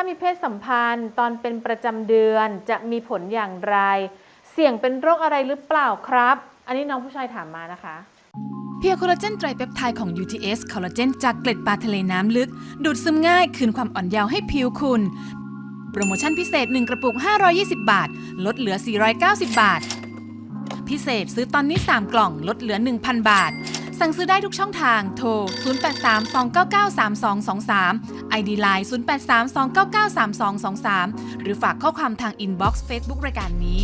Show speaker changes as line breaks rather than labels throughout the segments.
ถ้ามีเพศสัมพันธ์ตอนเป็นประจำเดือนจะมีผลอย่างไร เสี่ยงเป็นโรคอะไรหรือเปล่าครับ อันนี้น้องผู้ชายถามมานะคะ
เพียโคลลาเจนไตรเปปไทด์ของ UTS คอลลาเจนจากเกล็ดปลาทะเลน้ำลึก ดูดซึมง่ายคืนความอ่อนเยาว์ให้ผิวคุณ โปรโมชั่นพิเศษ 1 กระปุก 520 บาท ลดเหลือ 490 บาท พิเศษซื้อตอนนี้ 3 กล่องลดเหลือ 1,000 บาท สั่งซื้อได้ทุกช่องทาง โทร 0832993223 ID Line 0832993223 หรือฝากข้อความทางอินบ็อกซ์เฟซบุ๊กรายการนี้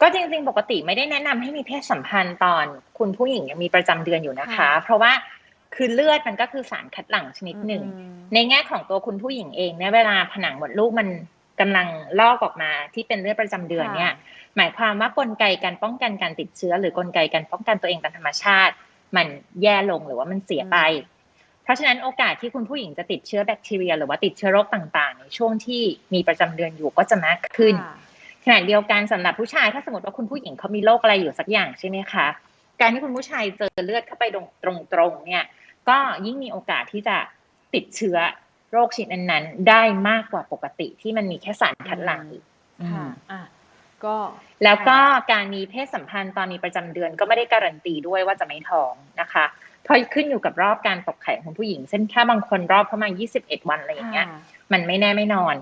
ก็จริงๆ ปกติไม่ได้แนะนำให้มีเพศสัมพันธ์ตอนคุณผู้หญิงยังมีประจำเดือนอยู่นะคะ
ค่ะ
เพราะว่าคือเลือดมันก็คือสารคัดหลั่งชนิดหนึ่ง
อืม
ในแง่ของตัวคุณผู้หญิงเองเนี่ยเวลาผนังมดลูกมัน กำลังลอกออกมาที่เป็นเลือดประจำเดือนเนี่ยหมายความว่ากลไกการป้องกันการติดเชื้อ หรือกลไกการป้องกันตัวเองตามธรรมชาติ มันแย่ลงหรือว่ามันเสียไป เพราะฉะนั้นโอกาสที่คุณผู้หญิงจะติดเชื้อแบคทีเรีย หรือว่าติดเชื้อโรคต่างๆ ในช่วงที่มีประจำเดือนอยู่ก็จะมากขึ้น
ค่ะ
ขณะเดียวกันสำหรับผู้ชายถ้าสมมติว่าคุณผู้หญิงเขามีโรคอะไรอยู่สักอย่างใช่ไหมคะการที่คุณผู้ชายเจอเลือดเข้าไปตรงๆเนี่ย ก็ยิ่งมีโอกาสที่จะติดเชื้อ โรคชนิดนั้นๆ ได้มากกว่าปกติที่มันมีแค่สารคัดหลั่งอีก
ค่ะอะก็
แล้วก็การมีเพศสัมพันธ์ตอนมีประจำเดือนก็ไม่ได้การันตีด้วยว่าจะไม่ท้องนะคะเพราะขึ้นอยู่กับรอบการตกไข่ของผู้หญิง เช่นถ้าบางคนรอบเข้ามา 21 วันอะไรอย่างเงี้ย
ค่ะ
มันไม่แน่ไม่นอน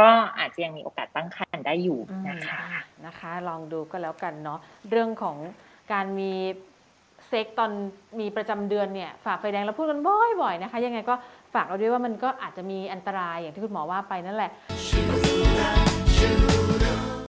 ก็อาจจะยังมีโอกาสตั้งครรภ์ได้อยู่
อืม
นะคะ
อะนะคะ ลองดูก็แล้วกันเนาะเรื่องของการมี เซ็กตอนมีประจำเดือนเนี่ยฝ่าไฟแดงเราพูดกันบ่อยๆนะคะ ยังไงก็ฝากเราด้วยว่ามันก็อาจจะมีอันตรายอย่างที่คุณหมอว่าไปนั่นแหละ